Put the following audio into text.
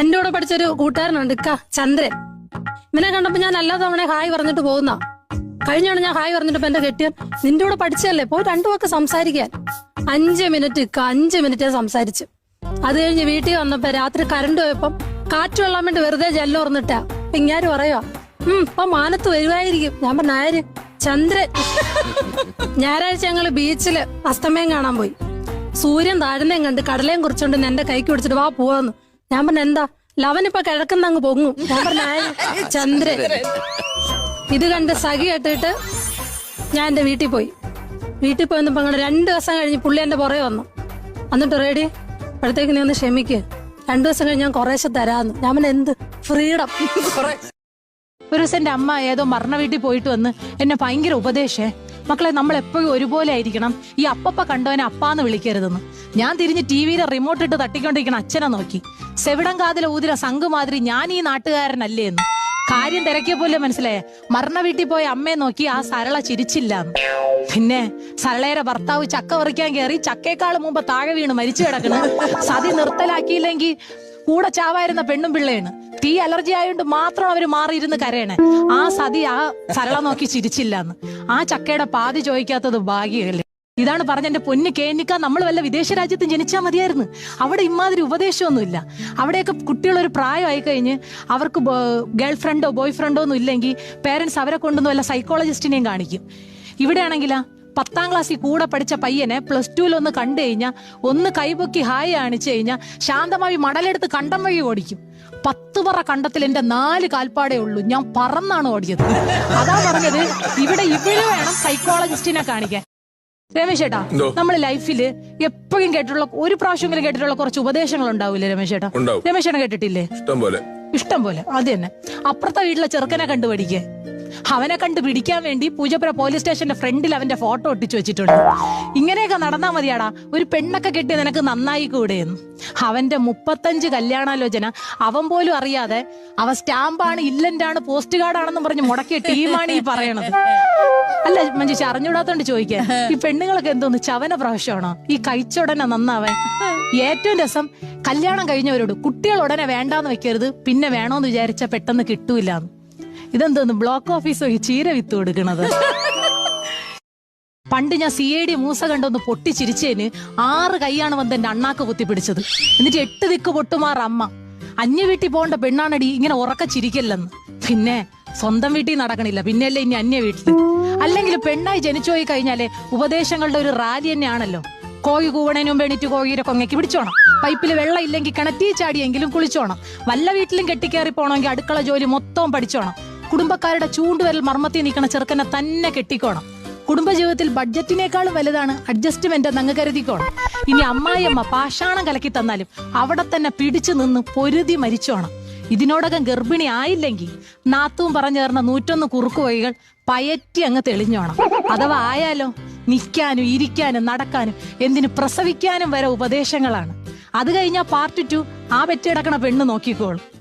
എന്റെ കൂടെ പഠിച്ചൊരു കൂട്ടുകാരനുണ്ട് ഇക്ക ചന്ദ്രൻ. ഇവനെ കണ്ടപ്പോ ഞാൻ എല്ലാ തവണ ഹായ് പറഞ്ഞിട്ട് പോകുന്ന. കഴിഞ്ഞാണ് ഞാൻ ഹായ് പറഞ്ഞിട്ട് എന്റെ കെട്ടിയൻ നിന്റെ കൂടെ പഠിച്ചല്ലേ പോയി രണ്ടു വാക്ക് സംസാരിക്കാൻ. അഞ്ച് മിനിറ്റ് ഇക്ക അഞ്ച് മിനിറ്റ് സംസാരിച്ചു. അത് കഴിഞ്ഞ് വീട്ടിൽ വന്നപ്പോ രാത്രി കറണ്ട് പോയപ്പം കാറ്റ് വെള്ളാൻ വേണ്ടി വെറുതെ ജെല്ലം ഓർന്നിട്ടാ ഇങ്ങാര് പറയോ ഉം ഇപ്പൊ മാനത്ത് വരുവായിരിക്കും. ഞാൻ പറഞ്ഞ ആര്? ചന്ദ്രൻ. ഞായറാഴ്ച ഞങ്ങൾ ബീച്ചിൽ അസ്തമയം കാണാൻ പോയി. സൂര്യൻ താഴ്ന്നേം കണ്ട് കടലയും കുറിച്ചോണ്ട് എന്റെ കൈക്ക് പിടിച്ചിട്ട് വാ പോവാന്ന്. ഞാൻ പറഞ്ഞ എന്താ? ലവനിപ്പൊ കിഴക്കുന്ന അങ്ങ് പൊങ്ങും. ഞാൻ പറഞ്ഞ ചന്ദ്രൻ. ഇത് കണ്ട് സഖി കെട്ടിട്ട് ഞാൻ എന്റെ വീട്ടിൽ പോയി. വീട്ടിൽ പോയി വന്നപ്പോ അങ്ങനെ രണ്ടു ദിവസം കഴിഞ്ഞ് പുള്ളി എന്റെ പുറകെ വന്നു. എന്നിട്ട് റെഡി അപ്പോഴത്തേക്ക് നീ ഒന്ന് ക്ഷമിക്കുക രണ്ടു ദിവസം കഴിഞ്ഞ് ഞാൻ കുറേശ്ശെ തരാന്ന് ഞാൻ പറഞ്ഞ എന്ത്? ഫ്രീഡം. ഒരു ദിവസം എന്റെ അമ്മ ഏതോ മരണ വീട്ടിൽ പോയിട്ട് വന്ന് എന്നെ ഭയങ്കര ഉപദേശേ. മക്കളെ നമ്മൾ എപ്പോഴും ഒരുപോലെ ആയിരിക്കണം. ഈ അപ്പപ്പ കണ്ടവനെ അപ്പാന്ന് വിളിക്കരുതെന്ന്. ഞാൻ തിരിഞ്ഞ് ടി വിയിലെ റിമോട്ട് ഇട്ട് തട്ടിക്കൊണ്ടിരിക്കണ അച്ഛനെ നോക്കി. സെവിടം കാതിലെ ഊതിര സംഘ് മാതിരി ഞാൻ ഈ നാട്ടുകാരനല്ലേ എന്ന്. കാര്യം തിരക്കിയ പോലെ മനസ്സിലായേ? മരണ വീട്ടിൽ പോയ അമ്മയെ നോക്കി ആ സരള ചിരിച്ചില്ല പിന്നെ സരളയുടെ ഭർത്താവ് ചക്ക പറിക്കാൻ കയറി ചക്കേക്കാൾ മുമ്പ് താഴെ വീണ് മരിച്ചു കിടക്കണ്. സതി നിർത്തലാക്കിയില്ലെങ്കിൽ കൂടെ ചാവായിരുന്ന പെണ്ണും പിള്ളയാണ് തീ അലർജി ആയതുകൊണ്ട് മാത്രം അവർ മാറിയിരുന്ന് കരയണേ. ആ സതി ആ സരള നോക്കി ചിരിച്ചില്ലാന്ന്. ആ ചക്കയുടെ പാതി ചോദിക്കാത്തത് ഭാഗ്യമല്ലേ ഇതാണ് പറഞ്ഞ എന്റെ പൊന്ന് കേന്നിക്ക. നമ്മൾ വല്ല വിദേശ രാജ്യത്തും ജനിച്ചാൽ മതിയായിരുന്നു. അവിടെ ഇമാതിരി ഉപദേശമൊന്നുമില്ല. അവിടെയൊക്കെ കുട്ടികൾ ഒരു പ്രായമായി കഴിഞ്ഞ് അവർക്ക് ഗേൾ ഫ്രണ്ടോ ബോയ് ഫ്രണ്ടോ ഒന്നും ഇല്ലെങ്കിൽ പേരൻസ് അവരെ കൊണ്ടൊന്നും വല്ല സൈക്കോളജിസ്റ്റിനെയും കാണിക്കും. ഇവിടെയാണെങ്കിലാ പത്താം ക്ലാസ്സിൽ കൂടെ പഠിച്ച പയ്യനെ പ്ലസ് ടുവിൽ ഒന്ന് കണ്ടു കഴിഞ്ഞാൽ ഒന്ന് കൈപൊക്കി ഹായ് കാണിച്ചു കഴിഞ്ഞാൽ ശാന്തമായി മടലെടുത്ത് കണ്ടം വഴി ഓടിക്കും. പത്ത് പറ കണ്ടത്തിൽ എന്റെ നാല് കാൽപ്പാടേ ഉള്ളൂ. ഞാൻ പറന്നാണ് ഓടിയത്. അതാ പറഞ്ഞത് ഇവിടെ ഇവിടെ വേണം സൈക്കോളജിസ്റ്റിനെ കാണിക്കാൻ. രമേശ് ചേട്ടാ നമ്മൾ ലൈഫിൽ എപ്പോഴും കേട്ടിട്ടുള്ള ഒരു പ്രാവശ്യമെങ്കിലും കേട്ടിട്ടുള്ള കുറച്ച് ഉപദേശങ്ങൾ ഉണ്ടാവില്ലേ രമേശ് ചേട്ടാ. രമേശ് ചേട്ടൻ കേട്ടിട്ടില്ലേ? ഇഷ്ടം പോലെ. ഇഷ്ടം പോലെ. അത് തന്നെ. അപ്പുറത്തെ വീട്ടിലെ ചെറുക്കനെ കണ്ടു പഠിക്കേ അവനെ കണ്ട് പിടിക്കാൻ വേണ്ടി പൂജപ്പുര പോലീസ് സ്റ്റേഷന്റെ ഫ്രണ്ടിൽ അവന്റെ ഫോട്ടോ ഒട്ടിച്ചു വെച്ചിട്ടുണ്ട്. ഇങ്ങനെയൊക്കെ നടന്നാ മതിയാടാ. ഒരു പെണ്ണൊക്കെ കിട്ടി നിനക്ക് നന്നായി കൂടെയെന്ന്. അവന്റെ മുപ്പത്തഞ്ച് കല്യാണാലോചന അവൻ പോലും അറിയാതെ അവ സ്റ്റാമ്പാണ് ഇല്ലന്റാണ് പോസ്റ്റ് കാർഡാണെന്ന് പറഞ്ഞ് മുടക്കിയ ടീമാണ് ഈ പറയണത്. അല്ല മഞ്ജുഷ അറിഞ്ഞുവിടാത്തോണ്ട് ചോദിക്കാൻ ഈ പെണ്ണുങ്ങളൊക്കെ എന്തോന്ന്? ചവന പ്രാവശ്യമാണോ? ഈ കഴിച്ചുടനെ നന്നാവൻ ഏറ്റവും രസം കല്യാണം കഴിഞ്ഞവരോട് കുട്ടികൾ ഉടനെ വേണ്ടാന്ന് വെക്കരുത് പിന്നെ വേണോന്ന് വിചാരിച്ച പെട്ടെന്ന് കിട്ടൂലെന്ന്. ഇതെന്തോന്ന് ബ്ലോക്ക് ഓഫീസ് ഈ ചീര വിത്ത് കൊടുക്കണത്? പണ്ട് ഞാൻ സി ഐ ഡി മൂസ കണ്ടൊന്ന് പൊട്ടിച്ചിരിച്ചേന് ആറ് കൈയാണ് വന്ന് എന്റെ അണ്ണാക്ക് കുത്തിപ്പിടിച്ചത് എന്നിട്ട് എട്ട് ദിക്ക് പൊട്ടുമാർ അമ്മ. അന്യ വീട്ടിൽ പോകേണ്ട പെണ്ണാണടി ഇങ്ങനെ ഉറക്ക ചിരിക്കല്ലെന്ന്. പിന്നെ സ്വന്തം വീട്ടിൽ നടക്കണില്ല. പിന്നെയല്ലേ ഇനി അന്യ വീട്ടിൽ. അല്ലെങ്കിൽ പെണ്ണായി ജനിച്ചു പോയി കഴിഞ്ഞാലേ ഉപദേശങ്ങളുടെ ഒരു റാലി തന്നെയാണല്ലോ. കോഴി കൂവണേനും മുമ്പ് എണീറ്റ് കോഴിയുടെ കൊങ്ങയ്ക്ക് പിടിച്ചോണം. പൈപ്പിൽ വെള്ളം ഇല്ലെങ്കിൽ കിണറ്റി ചാടിയെങ്കിലും കുളിച്ചോണം. വല്ല വീട്ടിലും കെട്ടിക്കയറി പോകണമെങ്കിൽ അടുക്കള ജോലി മൊത്തവും പഠിച്ചോണം. കുടുംബക്കാരുടെ ചൂണ്ടുവരൽ മർമ്മത്തിൽ നിൽക്കുന്ന ചെറുക്കനെ തന്നെ കെട്ടിക്കോണം. കുടുംബജീവിതത്തിൽ ബഡ്ജറ്റിനേക്കാളും വലുതാണ് അഡ്ജസ്റ്റ്മെന്റ് എന്ന് അങ്ങ് കരുതിക്കോണം. ഇനി അമ്മായിയമ്മ പാഷാണം കലക്കി തന്നാലും അവിടെ തന്നെ പിടിച്ചു നിന്ന് പൊരുതി മരിച്ചോണം. ഇതിനോടകം ഗർഭിണി ആയില്ലെങ്കിൽ നാത്തും പറഞ്ഞു തരുന്ന നൂറ്റൊന്ന് കുറുക്കു വഴികൾ പയറ്റി അങ്ങ് തെളിഞ്ഞോണം. അഥവാ ആയാലോ നിൽക്കാനും ഇരിക്കാനും നടക്കാനും എന്തിനു പ്രസവിക്കാനും വരെ ഉപദേശങ്ങളാണ്. അത് കഴിഞ്ഞാൽ പാർട്ട് ടു ആ പെറ്റിടക്കണ പെണ്ണ് നോക്കിക്കോളും.